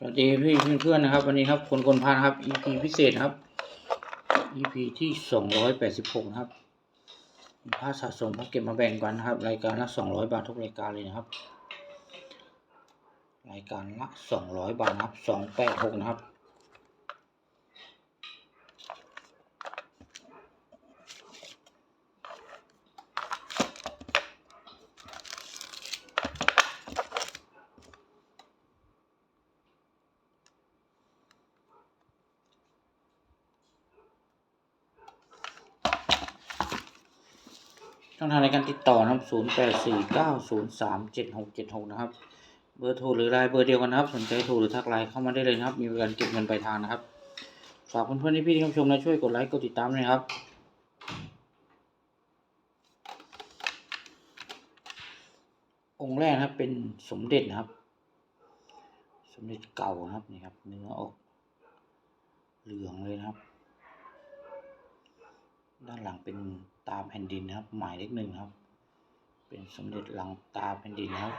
สวัสดีพี่เพื่อนๆนะครับ วันนี้ครับคนคนพานครับ EP พิเศษครับ EP ที่สองร้อยแปดสิบหกครับพาสะสมพาเก็บมาแบ่งกันนะครับ รายการละสองร้อยบาททุกรายการเลยนะครับ รายการละสองร้อยบาทครับสองแปดหกนะครับ ช่องทางในการติดต่อนะครับ0 8 4 9 0 3 7 6 7 6นะครับ เบอร์โทรหรือไลน์เบอร์เดียวกันนะครับ สนใจโทรหรือทักไลน์เข้ามาได้เลยนะครับ มีบริการเก็บเงินปลายทางนะครับ ฝากเพื่อนๆที่พี่ที่ชมนะช่วยกดไลค์กดติดตามด้วยนะครับองค์แรกนะครับเป็นสมเด็จนะครับ สมเด็จเก่านะครับนี่ครับเนื้อออกเหลืองเลยนะครับ ด้านหลังเป็น ตาแผ่นดินนะครับ หมายเลขหนึ่งครับ เป็นสมเด็จหลังตาแผ่นดินนะครับ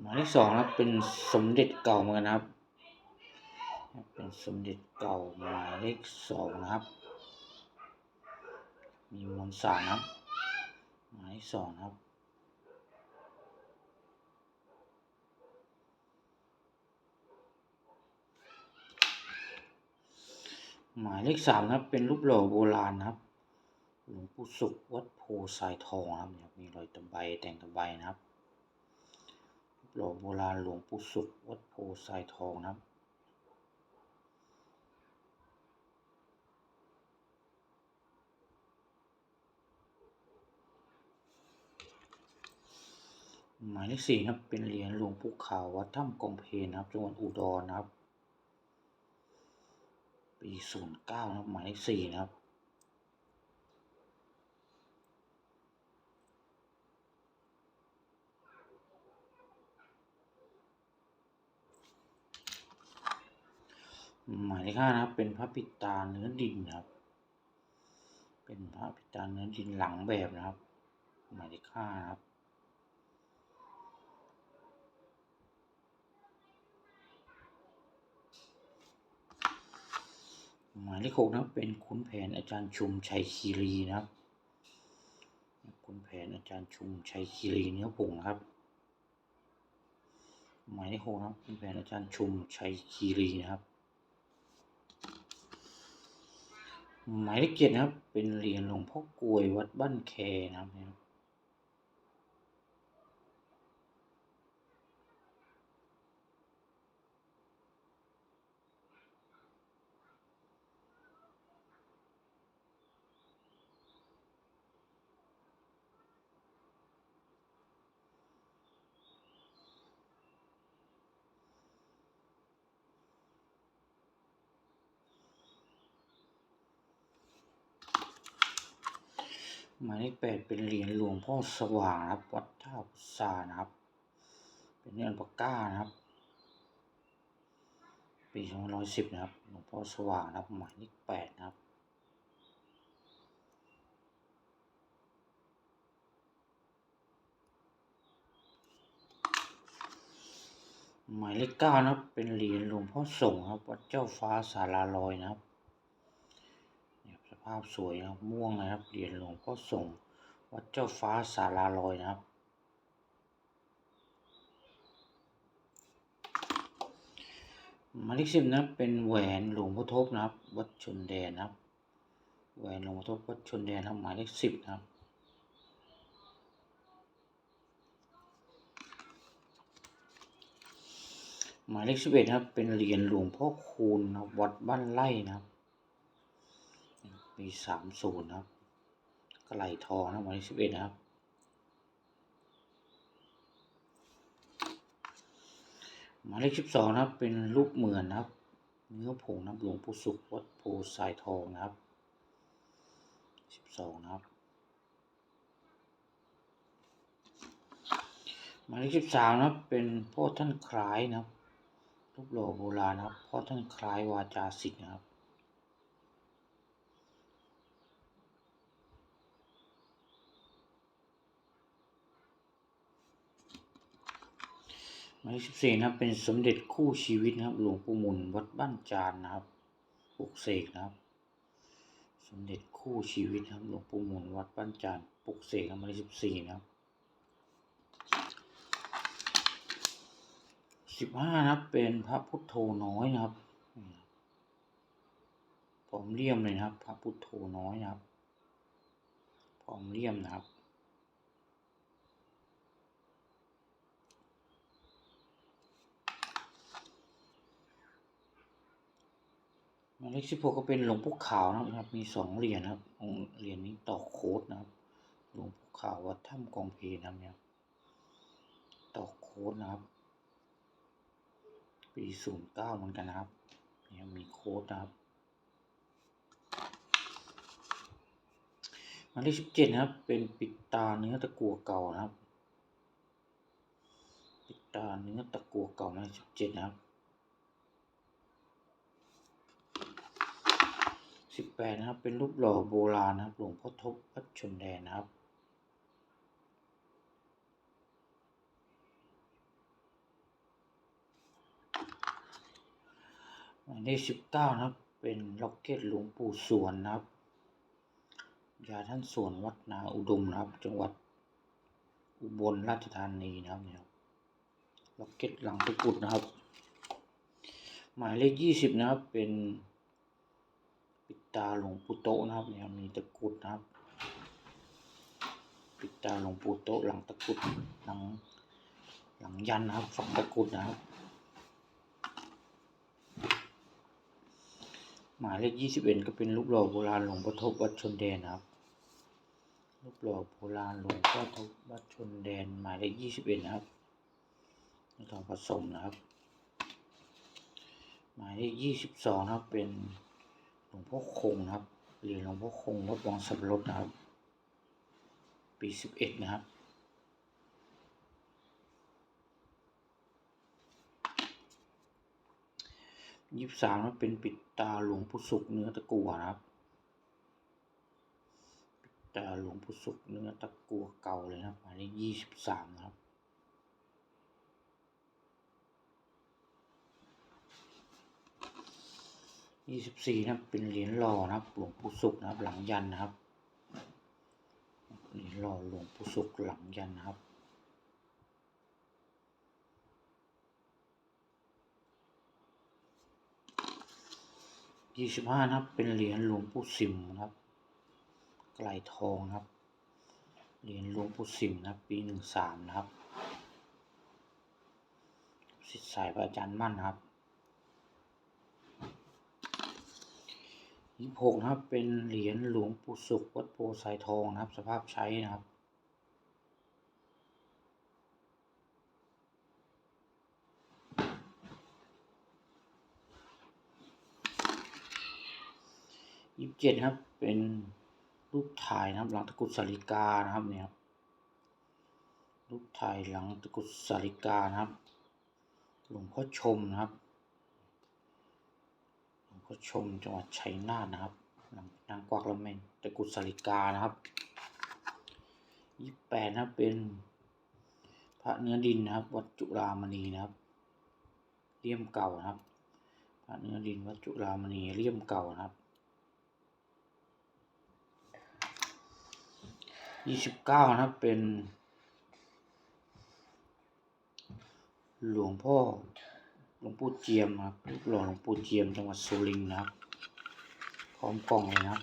หมายเลขสองครับเป็นสมเด็จเก่าเหมือนกันะครับ เป็นสมเด็จเก่าหมายเลขสองนะครับ มีมวลสารนะครับ หมายเลขสองครับ หมายเลขสามนะครับ เป็นรูปหล่อโบราณนะครับ หลวงปู่สุขวัดโพสายทองนะครับ มีรอยตะไบแต่งตะไบนะครับ รูปหล่อโบราณหลวงปู่สุขวัดโพสายทองนะครับหมายเลขสี่นะครับเป็นเหรียญหลวงปู่ขาววัดถ้ำกองเพลนะครับจังหวัดอุดรนะครับ ปีศูนย์เก้านะครับ หมายเลขสี่นะครับ หมายเลขห้านะครับ เป็นพระปิตาเนื้อดินนะครับ เป็นพระปิตาเนื้อดินหลังแบบนะครับ หมายเลขห้านะครับ ห มายเลขหกนะเป็นขุนแผนอาจารย์ชุมชัยคีรีนะครับขุนแผนอาจารย์ชุมชัยคีรีเนื้อผงนะครับ หมายเลขหกนะครับขุนแผนอาจารย์ชุมชัยคีรีนะครับ หมายเลขเจ็ดนะครับ เป็นเหรียญหลวงพ่อกลวยวัดบ้านแคนะครับ หมายเลขแปดเป็นเหรียญหลวงพ่อสว่างนะครับ วัดท่าพุทรานะครับ เป็นเนื้ออัลปาก้านะครับ ปีสองร้อยสิบนะครับ หลวงพ่อสว่างนะครับ หมายเลขแปดนะครับหมายเลขเก้านะครับ เป็นเหรียญหลวงพ่อสงฆ์ครับ วัดเจ้าฟ้าสาราลอยนะครับาพสวยนะครับม่วงนะครับเหรียญหลวงพ่อส่งวัดเจ้าฟ้าสาราลอยนะครับ หมายเลขสิบนะเป็นแหวนหลวงพ่อทบนะครับ วัดชนแดนนะครับ แหวนหลวงพ่อทบวัดชนแดนนะครับหมายเลขสิบนะครับหมายเลขสิบเอ็ดนะครับ เป็นเหรียญหลวงพ่อคูณนะวัดบ้านไร่นะครับ ปีสามศูนย์ครับกระไหลทองนะครับหมายเลขสิบเอ็ดนะครับ หมายเลขสิบสองนะครับ เป็นรูปเหมือนนะครับ เนื้อผงนะครับหลวงปู่สุขวัดโพสายทองนะครับสิบสองนะครับหมายเลขสิบสามนะครับ เป็นพ่อท่านคล้ายนะครับรูปหล่อโบราณนะครับ พ่อท่านคล้ายวาจาสิทธ์นะครับ หมายเลขสิบสี่นะครับ เป็นสมเด็จคู่ชีวิตนะครับ หลวงปู่มุนวัดบ้านจานนะครับปลุกเสกนะครับ สมเด็จคู่ชีวิตนะครับ หลวงปู่มุนวัดบ้านจานปลุกเสกครับหมายเลขสิบสี่นะครับสิบห้านะครับ เป็นพระพุทโธน้อยนะครับนี่นะครับผอมเลี่ยมเลยนะครับ พระพุทโธน้อยนะครับผอมเลี่ยมนะครับ หมายเลขสิบหกก็เป็นหลวงปู่ขาวนะครับ มีสองเหรียญนะครับองเหรียญนี้ต่อโค้ดนะครับ หลวงปู่ขาววัดถ้ำกองเพนะครับเนี่ยต่อโค้ดนะครับ ปีศูนย์เก้าเหมือนกันนะครับเนี่ยมีโค้ดนะครับหมายเลขสิบเจ็ดนะครับ เป็นปิดตาเนื้อตะกัวเก่านะครับ ปิดตาเนื้อตะกัวเก่าหมายเลขสิบเจ็ดนะครับ สิบแปดนะครับ เป็นรูปหล่อโบราณนะครับ หลวงพ่อทบวัดชนแดนนะครับหมายเลขสิบเก้านะครับ เป็นล็อกเก็ตหลวงปู่สวนนะครับ ยาท่านสวนวัดนาอุดมนะครับ จังหวัดอุบลราชธานีนะครับเนี่ยล็อกเก็ตหลังตะกรุดนะครับ หมายเลขยี่สิบนะครับ เป็น ตาหลวงปู่โตนะครับเนี่ยมีตะกุดนะครับ ปิดตาหลวงปู่โตหลังตะกุดหลังหลังยันนะครับฝังตะกุดนะครับ หมายเลขยี่สิบเอ็ดก็เป็นรูปหล่อโบราณหลวงพ่อทบวัดชนแดนนะครับรูปหล่อโบราณหลวงพ่อทบวัดชนแดน หมายเลขยี่สิบเอ็ดนะครับไม่ต้องผสมนะครับ หมายเลขยี่สิบสองนะครับเป็น งพ่อคงนะครับเหรียญหลวงพ่อคงวัดวังสับรดนะครับ ปีสิบเอ็ดนะครับยี่สิบสามนะเป็นปิดตาหลวงปู่ศุกเนื้อตะกั่วนะครับ ปิดตาหลวงปู่ศุกเนื้อตะกั่วเก่าเลยนะครับหมายเลขยี่สิบสามนะครับ ยี่สิบสี่นะเป็นเหรียญหล่อนะครับ หลวงปู่ศุกร์นะครับ หลังยันนะครับเหรียญหล่อหลวงปู่ศุกร์หลังยันนะครับยี่สิบห้านะครับ เป็นเหรียญหลวงปู่สิมนะครับ ไกลทองนะครับ เหรียญหลวงปู่สิมนะครับ ปีหนึ่งสามนะครับสิทธิ์สายพระอาจารย์มั่นนะครับ ยี่หกนะครับ เป็นเหรียญหลวงปู่ศุกร์วัดโพไซทองนะครับ สภาพใช้นะครับ ยี่สิบเจ็ดครับ เป็นรูปถ่ายนะครับ หลังตะกุดสาริกานะครับเนี่ยครับรูปถ่ายหลังตะกุดสาริกานะครับ หลวงพ่อชมนะครับ หลวงพ่อชมจังหวัดชัยนาทนะครับหลังนางกวักละเมนตะกุดสาริกานะครับยี่แปดนะเป็นพระเนื้อดินนะครับ วัดจุฬามณีนะครับเลี่ยมเก่านะครับพระเนื้อดินวัดจุฬามณีเลี่ยมเก่านะครับยี่สิบเก้านะครับเป็น หลวงพ่อ หลวงปู่เจียมครับรูปหล่อหลวงปู่เจียมจังหวัดสุรินทร์นะครับพร้อมกล่องเลยนะครับ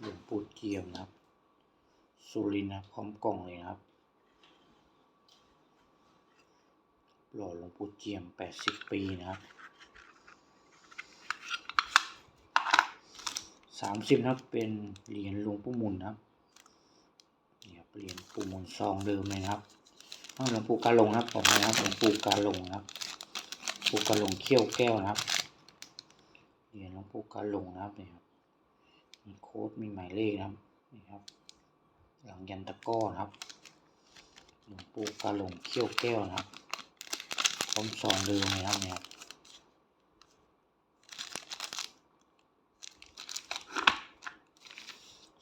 หลวงปู่เจียมนะครับสุรินทร์นะพร้อมกล่องเลยนะครับหล่อหลวงปู่เจียมแปดสิบปีนะครับสามสิบนะครับเป็นเหรียญหลวงปู่มุนนะครับนี่ครับเหรียญปู่มุนซองเดิมเลยนะครับหลวงปู่กาหลงนะครับขออภัยนะครับหลวงปู่กาหลงนะครับ ปู่กาหลงเขี้ยวแก้วนะครับเหรียญหลวงปู่กาหลงนะครับนี่ครับมีโค้ดมีหมายเลขนะครับนี่ครับ หลังยันตะก้อนะครับหลวงปู่กาหลงเขี้ยวแก้วนะครับพร้อมซองเดิมเลยนะครับเนี่ยครับ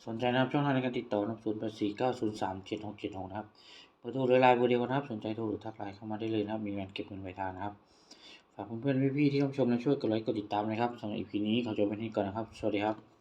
สนใจนะครับช่องทางในการติดต่อนะครับ0 8 4 9 0 3 7 6 7 6นะครับเบอร์โทรหรือไลน์เบอร์เดียวนนะครับ สนใจโทรหรือทักไลน์เข้ามาได้เลยนะครับ มีการเก็บเงินปลายทางนะครับ ฝากเพื่อนๆพี่ๆที่เข้ามชมและช่วยกดไลค์กดติดตามนะครับสำหรับอีพีนี้ขอจบไปที่นี่ก่อนนะครับ สวัสดีครับ